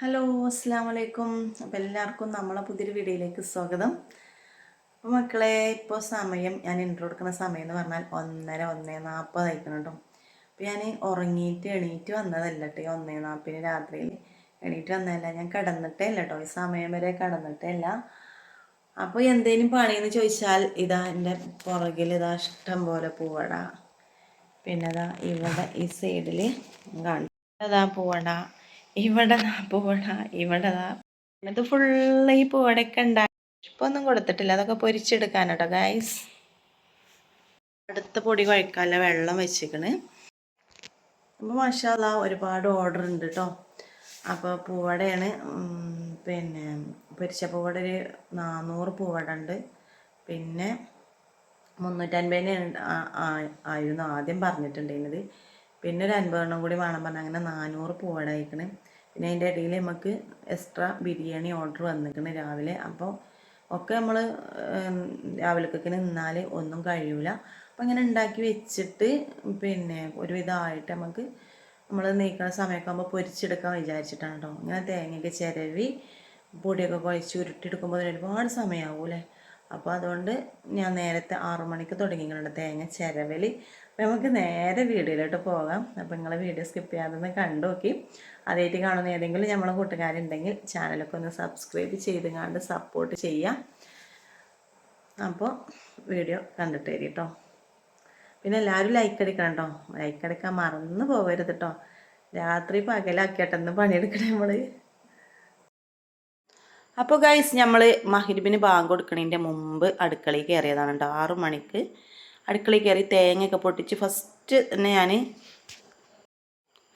Hello അസ്സാം വലൈക്കും അപ്പോൾ എല്ലാവർക്കും നമ്മളെ പുതിയൊരു വീഡിയോയിലേക്ക് സ്വാഗതം. അപ്പോൾ മക്കളെ ഇപ്പോൾ സമയം ഞാൻ ഇൻട്രോ കൊടുക്കുന്ന സമയം എന്ന് പറഞ്ഞാൽ ഒന്നര ഒന്നേ നാൽപ്പത് അയക്കണം കേട്ടോ അപ്പോൾ ഞാൻ ഉറങ്ങിയിട്ട് എണീറ്റ് വന്നതല്ല കേട്ടോ ഒന്നേ നാൽപ്പതിന് രാത്രിയിൽ എണീറ്റ് വന്നതല്ല ഞാൻ കിടന്നിട്ടേ ഇല്ല കേട്ടോ ഈ സമയം വരെ കിടന്നിട്ടേ ഇല്ല. അപ്പോൾ എന്തേലും പണിയെന്ന് ചോദിച്ചാൽ ഇതാ എന്റെ പുറകിൽ ഇതാ ഇഷ്ടം പോലെ പൂവട. പിന്നെ ഇതാ ഇവിടെ ഈ സൈഡിൽ കാണും അതാ പൂവട. ഇവിടെ പൂവട ഇവിടെ ഇത് ഫുള്ള് ഈ പൂവടയൊക്കെ ഉണ്ടായി ഒന്നും കൊടുത്തിട്ടില്ല. അതൊക്കെ പൊരിച്ചെടുക്കാനോട്ടോ ഗായ്സ് അടുത്ത പൊടി കുഴക്കാല്ല വെള്ളം വെച്ചിക്കണ്. അപ്പോൾ മഷാല ഒരുപാട് ഓർഡർ ഉണ്ട് കേട്ടോ അപ്പോൾ പൂവടയാണ് പിന്നെ പൊരിച്ച പൂവട ഒരു നാനൂറ് പൂവട ഉണ്ട്. പിന്നെ മുന്നൂറ്റൻപതിന് ആയിരുന്നു ആദ്യം പറഞ്ഞിട്ടുണ്ടായിരുന്നത്. പിന്നെ ഒരു അൻപതെണ്ണം കൂടി വേണം പറഞ്ഞാൽ അങ്ങനെ നാനൂറ് പൂവട അയക്കണ് പിന്നെ അതിന്റെ ഇടയിൽ നമുക്ക് എക്സ്ട്രാ ബിരിയാണി ഓർഡർ വന്നിരിക്കുന്നത് രാവിലെ. അപ്പോൾ ഒക്കെ നമ്മൾ രാവിലേക്കൊക്കെ നിന്നാൽ ഒന്നും കഴിയൂല. അപ്പം അങ്ങനെ ഉണ്ടാക്കി വെച്ചിട്ട് പിന്നെ ഒരുവിധമായിട്ട് നമുക്ക് നമ്മൾ നീക്കുന്ന സമയമൊക്കെ ആകുമ്പോൾ പൊരിച്ചെടുക്കാൻ വിചാരിച്ചിട്ടാണ് കേട്ടോ. ഇങ്ങനെ തേങ്ങയൊക്കെ ചിരവി പൊടിയൊക്കെ കുഴച്ച് ഉരുട്ടിയെടുക്കുമ്പോൾ ഒരുപാട് സമയമാകൂലേ അപ്പോൾ അതുകൊണ്ട് ഞാൻ നേരത്തെ ആറു മണിക്ക് തുടങ്ങിയിട്ടുണ്ട് തേങ്ങ ചിരവൽ. നമുക്ക് നേരെ വീഡിയോയിലോട്ട് പോകാം. അപ്പോൾ നിങ്ങളെ വീഡിയോ സ്കിപ്പ് ചെയ്യാതെ കണ്ടു നോക്കി അതായിട്ട് കാണുന്ന ഏതെങ്കിലും നമ്മളെ കൂട്ടുകാരുണ്ടെങ്കിൽ ചാനലൊക്കെ ഒന്ന് സബ്സ്ക്രൈബ് ചെയ്ത് കണ്ട് സപ്പോർട്ട് ചെയ്യാം. അപ്പോൾ വീഡിയോ കണ്ടിട്ട് തരി കേട്ടോ പിന്നെ എല്ലാവരും ലൈക്ക് അടിക്കണം കേട്ടോ ലൈക്ക് അടിക്കാൻ മറന്നു പോകരുത് കേട്ടോ രാത്രി പകലാക്കിയിട്ടെന്ന് പണിയെടുക്കണേ നമ്മൾ അപ്പോൾ ഗൈസ് നമ്മൾ മഹിരിബിന് ബാങ്ക് കൊടുക്കണതിന്റെ മുമ്പ് അടുക്കളയിൽ കയറിയതാണ് കേട്ടോ ആറു മണിക്ക് അടുക്കളയിൽ കയറി തേങ്ങയൊക്കെ പൊട്ടിച്ച് ഫസ്റ്റ് തന്നെ ഞാൻ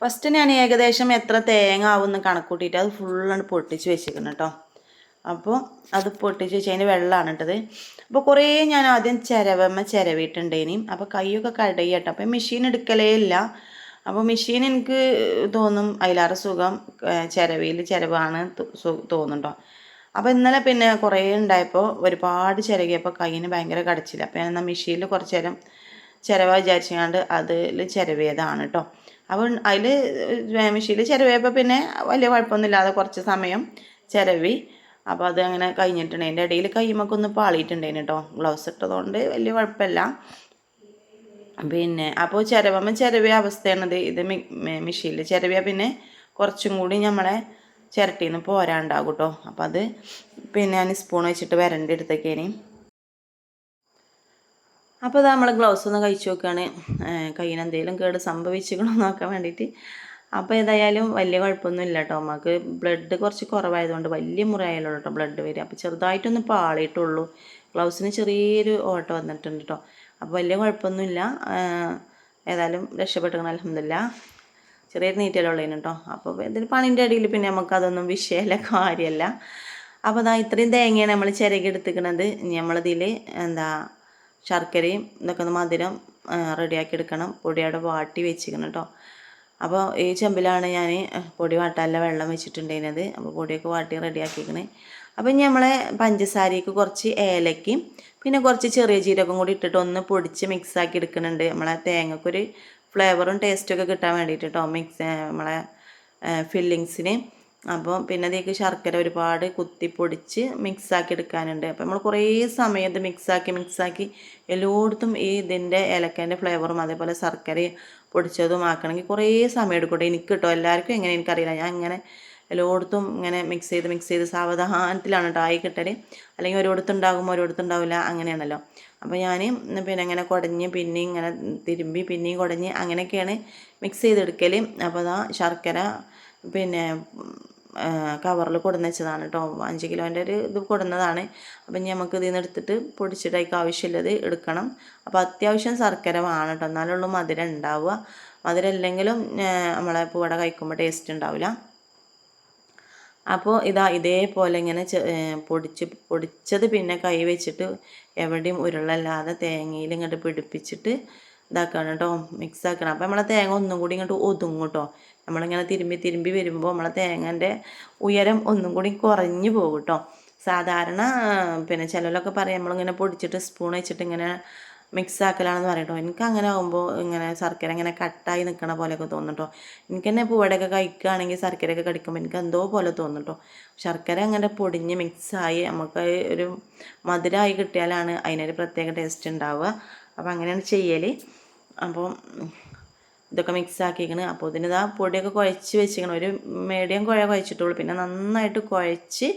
ഫസ്റ്റ് ഞാൻ ഏകദേശം എത്ര തേങ്ങ ആവുമെന്ന് കണക്കൂട്ടിയിട്ട് അത് ഫുള്ളാണ് പൊട്ടിച്ച് വെച്ചിരിക്കണം കേട്ടോ അപ്പോൾ അത് പൊട്ടിച്ച് വെച്ച് അതിന്റെ വെള്ളമാണ് ഇട്ടത്. അപ്പോൾ കുറേ ഞാൻ ആദ്യം ചിരവമ്മ ചിരവിയിട്ടുണ്ടേനും. അപ്പോൾ കൈയൊക്കെ കടയട്ടോ അപ്പോൾ മെഷീൻ എടുക്കലേ ഇല്ല. അപ്പോൾ മെഷീൻ എനിക്ക് തോന്നും അതിലാറ് സുഖം ചിരവിയിൽ ചിരവാണ് തോന്നുന്നുണ്ടോ. അപ്പോൾ ഇന്നലെ പിന്നെ കുറേ ഉണ്ടായപ്പോൾ ഒരുപാട് ചിരകിയപ്പോൾ കയ്യിന് ഭയങ്കര കടച്ചില്ല. അപ്പോൾ ഞാൻ എന്നാൽ മെഷീനിൽ കുറച്ച് നേരം ചിരവ വിചാരിച്ചുകൊണ്ട് അതിൽ ചിരവിയതാണ് കേട്ടോ അപ്പോൾ അതിൽ മെഷീനിൽ ചിരവിയപ്പോൾ പിന്നെ വലിയ കുഴപ്പമൊന്നുമില്ലാതെ കുറച്ച് സമയം ചിരവി. അപ്പോൾ അത് അങ്ങനെ കഴിഞ്ഞിട്ടുണ്ട്. എന്റെ ഇടയിൽ കയ്യുമൊക്കെ ഒന്ന് പാളിയിട്ടുണ്ടേന് കേട്ടോ ഗ്ലൗസ് ഇട്ടതുകൊണ്ട് വലിയ കുഴപ്പമില്ല. പിന്നെ അപ്പോൾ ചിരവമ്മ ചിരവിയ അവസ്ഥയാണത്. ഇത് മെഷീനിൽ ചിരവിയ പിന്നെ കുറച്ചും കൂടി നമ്മളെ ചിരട്ടിയിൽ നിന്ന് പോരാണ്ടാകും കേട്ടോ അപ്പോൾ അത് പിന്നെ ഞാൻ സ്പൂൺ വെച്ചിട്ട് വരണ്ട എടുത്തേക്കേനി അപ്പോൾ അത് നമ്മൾ ഗ്ലൗസ് ഒന്ന് കഴിച്ചു നോക്കുകയാണ് കയ്യിന് എന്തെങ്കിലും കേട് സംഭവിച്ചിക്കണോ നോക്കാൻ വേണ്ടിയിട്ട് അപ്പോൾ ഏതായാലും വലിയ കുഴപ്പമൊന്നും ഇല്ല കേട്ടോ നമുക്ക് ബ്ലഡ് കുറച്ച് കുറവായതുകൊണ്ട് വലിയ മുറിയായാലോ കേട്ടോ ബ്ലഡ് വരിക. അപ്പോൾ ചെറുതായിട്ടൊന്ന് പാളിയിട്ടുള്ളൂ. ഗ്ലൗസിന് ചെറിയൊരു ഓട്ടം വന്നിട്ടുണ്ട് കേട്ടോ അപ്പോൾ വലിയ കുഴപ്പമൊന്നുമില്ല ഏതായാലും രക്ഷപ്പെട്ടിരിക്കണം അലഹമില്ല ചെറിയൊരു നീറ്റലുള്ളതിന് കേട്ടോ അപ്പോൾ ഇതിൽ പണിന്റെ അടിയിൽ പിന്നെ നമുക്കതൊന്നും വിഷയമല്ല കാര്യമല്ല അപ്പോൾ അതാ ഇത്രയും തേങ്ങയാണ് നമ്മൾ ചിരകെടുത്തിക്കണത് നമ്മളതിൽ എന്താ ശർക്കരയും ഇതൊക്കെ മധുരം റെഡിയാക്കി എടുക്കണം. പൊടി അവിടെ വാട്ടി വെച്ചിരിക്കണം കേട്ടോ അപ്പോൾ ഈ ചെമ്പിലാണ് ഞാൻ പൊടി വാട്ടാനുള്ള വെള്ളം വെച്ചിട്ടുണ്ടായിരുന്നത്. അപ്പോൾ പൊടിയൊക്കെ വാട്ടി റെഡിയാക്കിക്കണേ. അപ്പം നമ്മളെ പഞ്ചസാരയ്ക്ക് കുറച്ച് ഏലക്കും പിന്നെ കുറച്ച് ചെറിയ ജീരകം കൂടി ഇട്ടിട്ട് ഒന്ന് പൊടിച്ച് മിക്സാക്കി എടുക്കുന്നുണ്ട് നമ്മളെ തേങ്ങക്കൊരു ഫ്ലേവറും ടേസ്റ്റൊക്കെ കിട്ടാൻ വേണ്ടിയിട്ട് കേട്ടോ മിക്സ് നമ്മളെ ഫില്ലിങ്സിന് അപ്പോൾ പിന്നെ അതിലേക്ക് ശർക്കര ഒരുപാട് കുത്തി പൊടിച്ച് മിക്സാക്കി എടുക്കാനുണ്ട്. അപ്പോൾ നമ്മൾ കുറേ സമയം ഇത് മിക്സാക്കി മിക്സാക്കി എല്ലായിടത്തും ഈ ഇതിന്റെ ഏലക്കേന്റെ ഫ്ലേവറും അതേപോലെ ശർക്കര പൊടിച്ചതും ആക്കണമെങ്കിൽ കുറേ സമയം എടുക്കട്ടെ എനിക്ക് കിട്ടും എല്ലാവർക്കും എങ്ങനെ എനിക്കറിയില്ല. ഞാൻ ഇങ്ങനെ എല്ലായിടത്തും ഇങ്ങനെ മിക്സ് ചെയ്ത് മിക്സ് ചെയ്ത് സാവധാനത്തിലാണ് കേട്ടോ ആയി അല്ലെങ്കിൽ ഒരിടത്തുണ്ടാകുമ്പോൾ ഒരിടത്തുണ്ടാവില്ല അങ്ങനെയാണല്ലോ. അപ്പോൾ ഞാൻ പിന്നെ ഇങ്ങനെ കുടഞ്ഞ് പിന്നെയും ഇങ്ങനെ തിരുമ്പി പിന്നെയും കുടഞ്ഞ് അങ്ങനെയൊക്കെയാണ് മിക്സ് ചെയ്തെടുക്കൽ അപ്പോൾ അതാ ശർക്കര പിന്നെ കവറിൽ കൊടുന്ന് വെച്ചതാണ് കേട്ടോ അഞ്ച് കിലോന്റെ ഒരു ഇത് കൊടുന്നതാണ്. അപ്പം ഇനി നമുക്ക് ഇതിൽ നിന്ന് എടുത്തിട്ട് പൊടിച്ചിട്ടേക്ക് ആവശ്യമുള്ളത് എടുക്കണം. അപ്പോൾ അത്യാവശ്യം ശർക്കര വേണം കേട്ടോ എന്നാലുള്ളൂ മധുരം ഉണ്ടാവുക. മധുരം ഇല്ലെങ്കിലും നമ്മളെ പൂവട കഴിക്കുമ്പോൾ ടേസ്റ്റ് ഉണ്ടാവില്ല. അപ്പോൾ ഇതാ ഇതേപോലെ ഇങ്ങനെ പൊടിച്ച് പൊടിച്ചത് പിന്നെ കൈ വെച്ചിട്ട് എവിടെയും ഉരുളല്ലാതെ തേങ്ങയിൽ ഇങ്ങോട്ട് പിടിപ്പിച്ചിട്ട് ഇതാക്കണം കേട്ടോ മിക്സ് ആക്കണം അപ്പോൾ നമ്മളെ തേങ്ങ ഒന്നും കൂടി ഇങ്ങോട്ട് ഒതുങ്ങും കേട്ടോ. നമ്മളിങ്ങനെ തിരുമ്പി തിരുമ്പി വരുമ്പോൾ നമ്മളെ തേങ്ങന്റെ ഉയരം ഒന്നും കൂടി കുറഞ്ഞു പോകും കേട്ടോ. സാധാരണ പിന്നെ ചിലരൊക്കെ പറയും നമ്മളിങ്ങനെ പൊടിച്ചിട്ട് സ്പൂൺ വെച്ചിട്ട് ഇങ്ങനെ മിക്സ് ആക്കലാണെന്ന് പറയട്ടോ. എനിക്ക് അങ്ങനെ ആകുമ്പോൾ ഇങ്ങനെ ശർക്കര ഇങ്ങനെ കട്ടായി നിൽക്കണ പോലെയൊക്കെ തോന്നുട്ടോ എനിക്ക് തന്നെ പൂവടയൊക്കെ കഴിക്കുകയാണെങ്കിൽ ശർക്കരയൊക്കെ കടിക്കുമ്പോൾ എനിക്ക് എന്തോ പോലെ തോന്നുട്ടോ ശർക്കര അങ്ങനെ പൊടിഞ്ഞ് മിക്സായി നമുക്ക് ഒരു മധുരമായി കിട്ടിയാലാണ് അതിനൊരു പ്രത്യേക ടേസ്റ്റ് ഉണ്ടാവുക. അപ്പോൾ അങ്ങനെയാണ് ചെയ്യൽ അപ്പോൾ ഇതൊക്കെ മിക്സ് ആക്കിയിരിക്കണ് അപ്പോൾ ഇതിന് ഇതാ പൊടിയൊക്കെ കുഴച്ച് വെച്ചിരിക്കണം. ഒരു മീഡിയം കുഴ കുഴച്ചിട്ടുള്ളൂ. പിന്നെ നന്നായിട്ട് കുഴച്ച്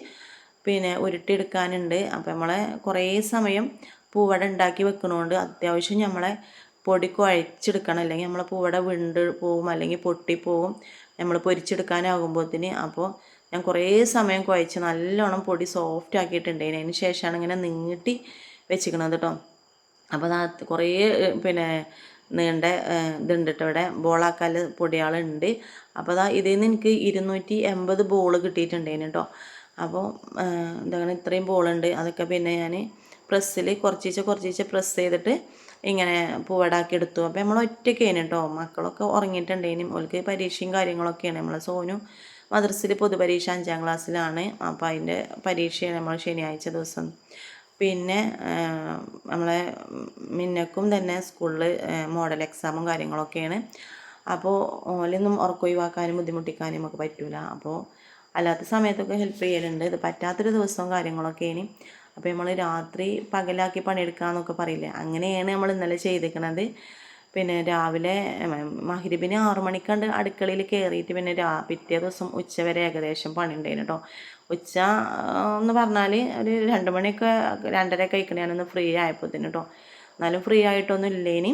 പിന്നെ ഉരുട്ടിയെടുക്കാനുണ്ട്. അപ്പോൾ നമ്മളെ കുറേ സമയം പൂവട ഉണ്ടാക്കി വെക്കണോണ്ട് അത്യാവശ്യം നമ്മളെ പൊടി കുഴച്ചെടുക്കണം അല്ലെങ്കിൽ നമ്മളെ പൂവട വിണ്ട് പോവും അല്ലെങ്കിൽ പൊട്ടിപ്പോവും നമ്മൾ പൊരിച്ചെടുക്കാനാകുമ്പോഴത്തിന് അപ്പോൾ ഞാൻ കുറേ സമയം കുഴച്ച് നല്ലോണം പൊടി സോഫ്റ്റ് ആക്കിയിട്ടുണ്ടായിന്. അതിന് ശേഷമാണ് ഇങ്ങനെ നീട്ടി വെച്ചിരിക്കണത് കേട്ടോ അപ്പോൾ അത് കുറേ പിന്നെ നീണ്ട ഇതുണ്ട് കേട്ടോ ഇവിടെ. ബോളാക്കാൽ പൊടിയാളുണ്ട്. അപ്പോൾ അതാ ഇതിൽ നിന്ന് എനിക്ക് ഇരുന്നൂറ്റി എൺപത് ബോൾ കിട്ടിയിട്ടുണ്ടായിന് കേട്ടോ അപ്പോൾ എന്താണ് ഇത്രയും ബോളുണ്ട്. അതൊക്കെ പിന്നെ ഞാൻ പ്രസ്സിൽ കുറച്ചീച്ച കുറച്ചീച്ച പ്രസ് ചെയ്തിട്ട് ഇങ്ങനെ പൂവടാക്കി എടുത്തു. അപ്പോൾ നമ്മൾ ഒറ്റയ്ക്കേന് കേട്ടോ മക്കളൊക്കെ ഉറങ്ങിയിട്ടുണ്ടേനും. ഓൾക്ക് പരീക്ഷയും കാര്യങ്ങളൊക്കെയാണ്. നമ്മളെ സോനു മദ്രസിൽ പൊതുപരീക്ഷ അഞ്ചാം ക്ലാസ്സിലാണ്. അപ്പോൾ അതിന്റെ പരീക്ഷയാണ് നമ്മൾ ശനിയാഴ്ച ദിവസം. പിന്നെ നമ്മളെ മിന്നക്കും തന്നെ സ്കൂളിൽ മോഡൽ എക്സാമും കാര്യങ്ങളൊക്കെയാണ്. അപ്പോൾ ഓലൊന്നും ഉറക്കൊഴിവാക്കാനും ബുദ്ധിമുട്ടിക്കാനും ഒക്കെ പറ്റില്ല അപ്പോൾ അല്ലാത്ത സമയത്തൊക്കെ ഹെൽപ്പ് ചെയ്യലുണ്ട്. ഇത് പറ്റാത്തൊരു ദിവസവും കാര്യങ്ങളൊക്കെ ഇനി അപ്പോൾ നമ്മൾ രാത്രി പകലാക്കി പണിയെടുക്കാമെന്നൊക്കെ പറയില്ലേ? അങ്ങനെയാണ് നമ്മൾ ഇന്നലെ ചെയ്തിരിക്കണത് പിന്നെ രാവിലെ മഹരിബിന് ആറു മണിക്കണ്ട് അടുക്കളയിൽ കയറിയിട്ട് പിന്നെ രാ പിറ്റേ ദിവസം ഉച്ച വരെ ഏകദേശം പണി ഉണ്ടായിരുന്നു കേട്ടോ ഉച്ച എന്ന് പറഞ്ഞാൽ ഒരു രണ്ട് മണിയൊക്കെ രണ്ടര കഴിക്കണ ഞാനൊന്ന് ഫ്രീ തന്നെ കേട്ടോ എന്നാലും ഫ്രീ ആയിട്ടൊന്നും ഇല്ലേനി.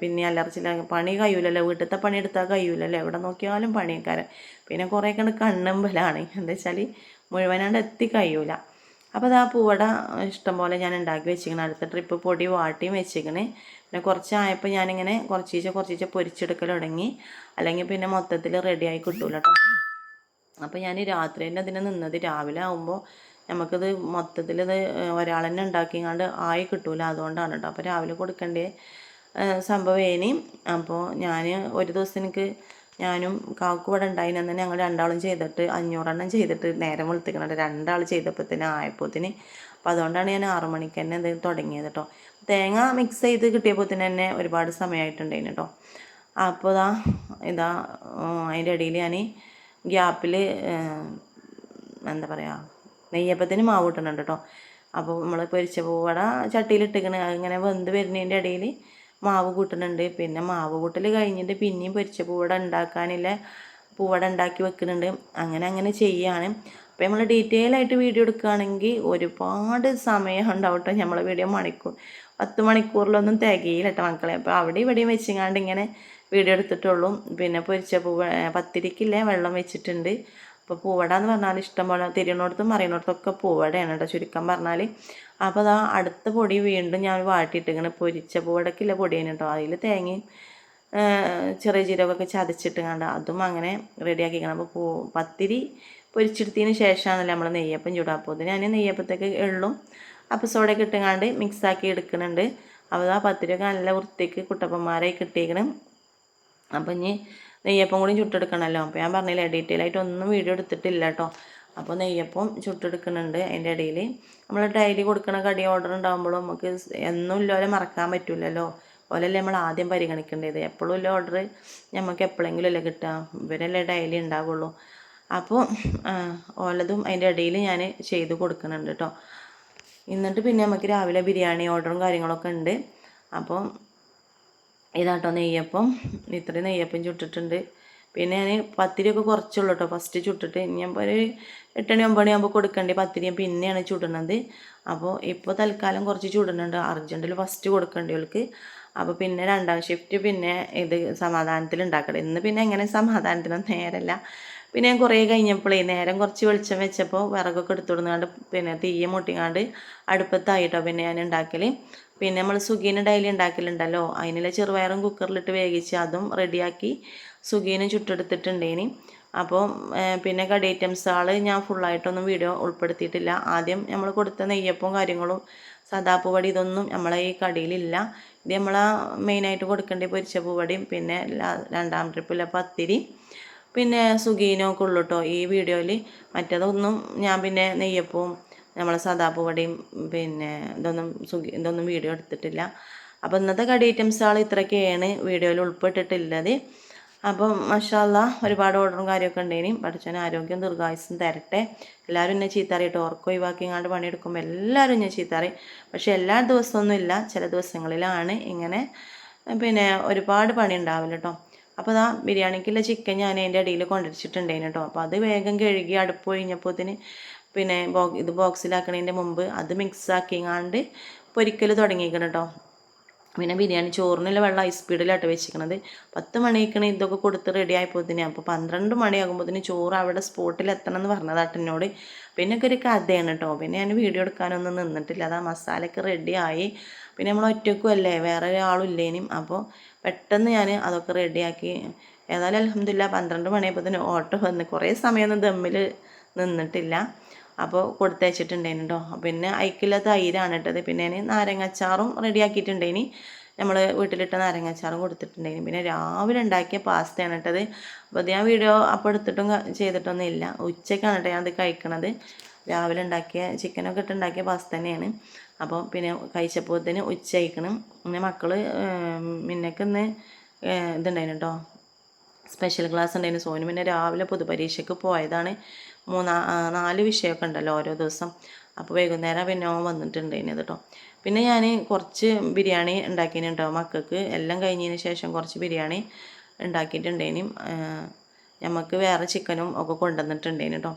പിന്നെ അലർച്ചില്ല പണി കഴിയൂലല്ലോ. വീട്ടിലത്തെ പണി എടുത്താൽ കഴിയൂലല്ലോ. എവിടെ നോക്കിയാലും പണിക്കാരൻ പിന്നെ കുറേ കണ്ട് കണ്ണമ്പലാണ്. എന്താ വെച്ചാൽ മുഴുവനാണ്ട് എത്തി കഴിയൂല. അപ്പോൾ ആ പൂവട ഇഷ്ടം പോലെ ഞാൻ ഉണ്ടാക്കി വെച്ചിരിക്കണം. അടുത്ത ട്രിപ്പ് പൊടി വാട്ടിയും വെച്ചിരിക്കണേ. പിന്നെ കുറച്ചായപ്പോൾ ഞാനിങ്ങനെ കുറച്ചീച്ച കുറച്ചീച്ച പൊരിച്ചെടുക്കൽ തുടങ്ങി. അല്ലെങ്കിൽ പിന്നെ മൊത്തത്തിൽ റെഡിയായി കിട്ടൂല കേട്ടോ അപ്പോൾ ഞാൻ രാത്രി തന്നെ അതിനെ നിന്നത് രാവിലെ ആകുമ്പോൾ നമുക്കിത് മൊത്തത്തിൽ ഇത് ഒരാൾ തന്നെ ഉണ്ടാക്കിങ്ങാണ്ട് ആയി കിട്ടൂല. അതുകൊണ്ടാണ് കേട്ടോ അപ്പോൾ രാവിലെ കൊടുക്കേണ്ട സംഭവം അപ്പോൾ ഞാൻ ഒരു ദിവസം എനിക്ക് ഞാനും കാക്കുവട ഉണ്ടായിന്. തന്നെ ഞങ്ങൾ രണ്ടാളും ചെയ്തിട്ട് അഞ്ഞൂറെണ്ണം ചെയ്തിട്ട് നേരം വെളുത്തിക്കണത് രണ്ടാൾ ചെയ്തപ്പോഴത്തേന് ആയപ്പോത്തിന്. അപ്പോൾ അതുകൊണ്ടാണ് ഞാൻ ആറു മണിക്ക് തന്നെ ഇത് തുടങ്ങിയത് കേട്ടോ തേങ്ങ മിക്സ് ചെയ്ത് കിട്ടിയപ്പോൾ തന്നെ ഒരുപാട് സമയമായിട്ടുണ്ടായിരുന്നു കേട്ടോ അപ്പോൾ ഇതാ ഇതാ അതിന്റെ ഇടയിൽ ഞാൻ ഗ്യാപ്പിൽ എന്താ പറയുക നെയ്യപ്പത്തിന് മാവ് കിട്ടുന്നുണ്ട് കേട്ടോ അപ്പോൾ നമ്മൾ പൊരിച്ച പൂവട ചട്ടിയിലിട്ടിക്കണ്. ഇങ്ങനെ വെന്ത് വരുന്നതിന്റെ ഇടയിൽ മാവ് കൂട്ടുന്നുണ്ട്. പിന്നെ മാവ് കൂട്ടൽ കഴിഞ്ഞിട്ട് പിന്നെയും പൊരിച്ച പൂവട ഉണ്ടാക്കാനില്ല. പൂവട ഉണ്ടാക്കി വെക്കുന്നുണ്ട്. അങ്ങനെ അങ്ങനെ ചെയ്യാണ്. അപ്പോൾ നമ്മൾ ഡീറ്റെയിൽ ആയിട്ട് വീഡിയോ എടുക്കുകയാണെങ്കിൽ ഒരുപാട് സമയം ഉണ്ടാവും കേട്ടോ നമ്മളെ വീഡിയോ മണിക്കൂർ പത്ത് മണിക്കൂറിലൊന്നും തികയില്ല കേട്ടോ മക്കളെ. അപ്പോൾ അവിടെ ഇവിടെയും വെച്ചിങ്ങാണ്ട് ഇങ്ങനെ വീഡിയോ എടുത്തിട്ടുള്ളൂ. പിന്നെ പൊരിച്ച പൂവ പത്തിരിക്കില്ലേ വെള്ളം വെച്ചിട്ടുണ്ട്. അപ്പോൾ പൂവട എന്ന് പറഞ്ഞാൽ ഇഷ്ടംപോലെ തിരിയണോടത്തും മറിയണോടത്തൊക്കെ പൂവടയാണ് കേട്ടോ ചുരുക്കം പറഞ്ഞാൽ അപ്പോൾ അതാ അടുത്ത പൊടി വീണ്ടും ഞാൻ വാട്ടിയിട്ടിങ്ങനെ പൊരിച്ച പൂവടക്കില്ല പൊടിയാണ് കേട്ടോ അതിൽ തേങ്ങയും ചെറിയ ജീരകമൊക്കെ ചതച്ചിട്ട് കണ്ട അതും അങ്ങനെ റെഡിയാക്കിക്കണം. അപ്പോൾ പൂ പത്തിരി പൊരിച്ചെടുത്തതിന് ശേഷമാണല്ലോ നമ്മൾ നെയ്യപ്പം ചൂടാപ്പോൾ ഞാൻ നെയ്യപ്പത്തേക്ക് എള്ളും അപ്പോൾ സോഡയൊക്കെ ഇട്ടുങ്ങാണ്ട് മിക്സാക്കി എടുക്കുന്നുണ്ട് അപ്പോൾ ആ പത്തിരിയൊക്കെ നല്ല വൃത്തിക്ക് കുട്ടപ്പന്മാരെ കിട്ടിയിരിക്കണം. അപ്പം ഇനി നെയ്യപ്പം കൂടി ചുട്ടെടുക്കണമല്ലോ അപ്പോൾ ഞാൻ പറഞ്ഞില്ല ഡീറ്റെയിൽ ആയിട്ട് ഒന്നും വീഡിയോ എടുത്തിട്ടില്ല കേട്ടോ അപ്പോൾ നെയ്യപ്പം ചുട്ടെടുക്കുന്നുണ്ട് അതിന്റെ ഇടയിൽ നമ്മൾ ഡെയിലി കൊടുക്കുന്ന കടി ഓർഡർ ഉണ്ടാകുമ്പോഴും നമുക്ക് എന്നും ഇല്ലോലെ മറക്കാൻ പറ്റില്ലല്ലോ ഓലല്ലേ നമ്മൾ ആദ്യം പരിഗണിക്കേണ്ടത്. എപ്പോഴും ഇല്ല ഓർഡർ നമുക്ക് എപ്പോഴെങ്കിലും അല്ലേ കിട്ടുക ഇവരല്ലേ ഡെയിലി ഉണ്ടാവുള്ളൂ അപ്പോൾ ഓലതും അതിന്റെ ഇടയിൽ ഞാൻ ചെയ്ത് കൊടുക്കുന്നുണ്ട് കേട്ടോ എന്നിട്ട് പിന്നെ നമുക്ക് രാവിലെ ബിരിയാണി ഓർഡറും കാര്യങ്ങളൊക്കെ ഉണ്ട്. അപ്പോൾ ഇതാട്ടോ നെയ്യപ്പം. ഇത്രയും നെയ്യപ്പം ചുട്ടിട്ടുണ്ട്. പിന്നെ ഞാൻ പത്തിരിയൊക്കെ കുറച്ചുള്ളൂ കേട്ടോ ഫസ്റ്റ് ചുട്ടിട്ട് ഞാൻ ഒരു എട്ടണി ഒമ്പണി ആകുമ്പോൾ കൊടുക്കണ്ടേ പത്തിരി പിന്നെയാണ് ചുടുന്നത് അപ്പോൾ ഇപ്പോൾ തൽക്കാലം കുറച്ച് ചുടുന്നുണ്ട് അർജന്റിൽ ഫസ്റ്റ് കൊടുക്കേണ്ടവർക്ക് അപ്പോൾ പിന്നെ രണ്ടാം ഷിഫ്റ്റ് പിന്നെ ഇത് സമാധാനത്തിൽ ഉണ്ടാക്കണം ഇന്ന് പിന്നെ എങ്ങനെ സമാധാനത്തിനൊന്നും നേരല്ല. പിന്നെ ഞാൻ കുറേ കഴിഞ്ഞപ്പോഴേ നേരം കുറച്ച് വെളിച്ചം വെച്ചപ്പോൾ വിറകൊക്കെ എടുത്തു കൊടുങ്ങാണ്ട് പിന്നെ തീയ മുട്ടിങ്ങാണ്ട് അടുപ്പത്തായിട്ടോ പിന്നെ ഞാൻ ഉണ്ടാക്കൽ പിന്നെ നമ്മൾ സുഗീന് ഡയലി ഉണ്ടാക്കലുണ്ടല്ലോ അതിനുള്ള ചെറുപയറും കുക്കറിലിട്ട് വേവിച്ച് അതും റെഡിയാക്കി സുഗീനും ചുട്ടെടുത്തിട്ടുണ്ടേനി. അപ്പോൾ പിന്നെ കടി ഐറ്റംസ് ആൾ ഞാൻ ഫുള്ളായിട്ടൊന്നും വീഡിയോ ഉൾപ്പെടുത്തിയിട്ടില്ല. ആദ്യം നമ്മൾ കൊടുത്ത നെയ്യപ്പവും കാര്യങ്ങളും സദാപ്പൂവടി ഇതൊന്നും നമ്മളെ ഈ കടിയിലില്ല. ഇത് നമ്മളെ മെയിനായിട്ട് കൊടുക്കേണ്ട പൊരിച്ച പൂവടിയും പിന്നെ രണ്ടാം ട്രിപ്പിലെ പത്തിരി പിന്നെ സുഗീനൊക്കെ ഉള്ളു കേട്ടോ ഈ വീഡിയോയിൽ മറ്റേതൊന്നും ഞാൻ പിന്നെ നെയ്യപ്പവും നമ്മളെ സദാപ്പൂവടിയും പിന്നെ ഇതൊന്നും സുഖി ഇതൊന്നും വീഡിയോ എടുത്തിട്ടില്ല. അപ്പോൾ ഇന്നത്തെ കടി ഐറ്റംസുകൾ ഇത്രയൊക്കെയാണ് വീഡിയോയിൽ ഉൾപ്പെട്ടിട്ടുള്ളത്. അപ്പം മഷാല്ല ഒരുപാട് ഓർഡറും കാര്യമൊക്കെ ഉണ്ടേനും പഠിച്ചവൻ ആരോഗ്യം ദീർഘായുസും തരട്ടെ. എല്ലാവരും എന്നെ ചീത്തറിയിട്ട്. ഉറക്കം ഒഴിവാക്കിങ്ങാണ്ട് പണിയെടുക്കുമ്പോൾ എല്ലാവരും എന്നെ ചീത്തറി പക്ഷേ എല്ലാ ദിവസമൊന്നും ഇല്ല. ചില ദിവസങ്ങളിലാണ് ഇങ്ങനെ പിന്നെ ഒരുപാട് പണി ഉണ്ടാവില്ല കേട്ടോ അപ്പോൾ അതാ ബിരിയാണിക്കുള്ള ചിക്കൻ ഞാൻ അതിന്റെ ഇടയിൽ കൊണ്ടുവച്ചിട്ടുണ്ടായിരുന്നു കേട്ടോ അപ്പോൾ അത് വേഗം കഴുകി അടുപ്പ് ഒഴിഞ്ഞപ്പോത്തിന് പിന്നെ ബോ ഇത് ബോക്സിലാക്കണതിന്റെ മുമ്പ് അത് മിക്സ് ആക്കിങ്ങാണ്ട് പൊരിക്കൽ തുടങ്ങിയിരിക്കണം കേട്ടോ പിന്നെ ബിരിയാണി ചോറിനുള്ള വെള്ളം ഹൈ സ്പീഡിലായിട്ട് വെച്ചിരിക്കണത് പത്ത് മണിക്കണ ഇതൊക്കെ കൊടുത്ത് റെഡി ആയപ്പോത്തിന്. അപ്പോൾ പന്ത്രണ്ട് മണിയാകുമ്പോഴത്തേന് ചോറ് അവിടെ സ്പോട്ടിൽ എത്തണം എന്ന് പറഞ്ഞതാട്ട് എന്നോട്. പിന്നെ ഒക്കെ ഒരു കഥയാണ് കേട്ടോ പിന്നെ ഞാൻ വീഡിയോ എടുക്കാനൊന്നും നിന്നിട്ടില്ല. അതാ മസാലയൊക്കെ റെഡിയായി പിന്നെ നമ്മൾ ഒറ്റക്കും അല്ലേ? വേറെ ഒരാളില്ലേനും. അപ്പോൾ പെട്ടെന്ന് ഞാൻ അതൊക്കെ റെഡിയാക്കി ഏതായാലും അലഹമില്ല പന്ത്രണ്ട് മണിയായപ്പോൾ തന്നെ ഓട്ടോ വന്ന്. കുറേ സമയമൊന്നും ദമ്മിൽ നിന്നിട്ടില്ല. അപ്പോൾ കൊടുത്തയച്ചിട്ടുണ്ടേനു കേട്ടോ പിന്നെ അയക്കില്ല തൈരാണ് ഇട്ടത് പിന്നെ ഞാൻ നാരങ്ങാച്ചാറും റെഡിയാക്കിയിട്ടുണ്ടേനി നമ്മൾ വീട്ടിലിട്ട നാരങ്ങാച്ചാറും കൊടുത്തിട്ടുണ്ടേനി പിന്നെ രാവിലെ ഉണ്ടാക്കിയ പാസ്തയാണ് ഇട്ടത് അപ്പോൾ അത് ഞാൻ വീഡിയോ അപ്പോൾ എടുത്തിട്ടും ചെയ്തിട്ടൊന്നും ഇല്ല ഉച്ചയ്ക്കാണ് കേട്ടോ ഞാൻ അത് കഴിക്കണത്. രാവിലെ ഉണ്ടാക്കിയ ചിക്കനൊക്കെ ഇട്ട് ഉണ്ടാക്കിയ പാസ്ത തന്നെയാണ്. അപ്പോൾ പിന്നെ കഴിച്ചപ്പോഴത്തേന് ഉച്ച കഴിക്കണം. പിന്നെ മക്കൾ മിന്നക്ക് ഇന്ന് ഇതുണ്ടായിരുന്നു കേട്ടോ സ്പെഷ്യൽ ക്ലാസ് ഉണ്ടായിരുന്നു സോനു പിന്നെ രാവിലെ പൊതുപരീക്ഷയ്ക്ക് പോയതാണ്. മൂന്നാ നാല് വിഷയമൊക്കെ ഉണ്ടല്ലോ ഓരോ ദിവസം. അപ്പോൾ വൈകുന്നേരം പിന്നെ ഓൻ വന്നിട്ടുണ്ടായിരുന്നു കേട്ടോ പിന്നെ ഞാൻ കുറച്ച് ബിരിയാണി ഉണ്ടാക്കിയിട്ടുണ്ടോ മക്കൾക്ക്. എല്ലാം കഴിഞ്ഞതിന് ശേഷം കുറച്ച് ബിരിയാണി ഉണ്ടാക്കിയിട്ടുണ്ടേനും നമുക്ക് വേറെ ചിക്കനും ഒക്കെ കൊണ്ടുവന്നിട്ടുണ്ടേനു കേട്ടോ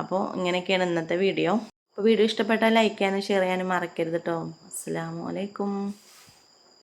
അപ്പോൾ ഇങ്ങനെയൊക്കെയാണ് ഇന്നത്തെ വീഡിയോ. അപ്പോൾ വീഡിയോ ഇഷ്ടപ്പെട്ടാൽ ലൈക്ക് ചെയ്യാനും ഷെയർ ചെയ്യാനും മറക്കരുത് കേട്ടോ അസ്സാം വലൈക്കും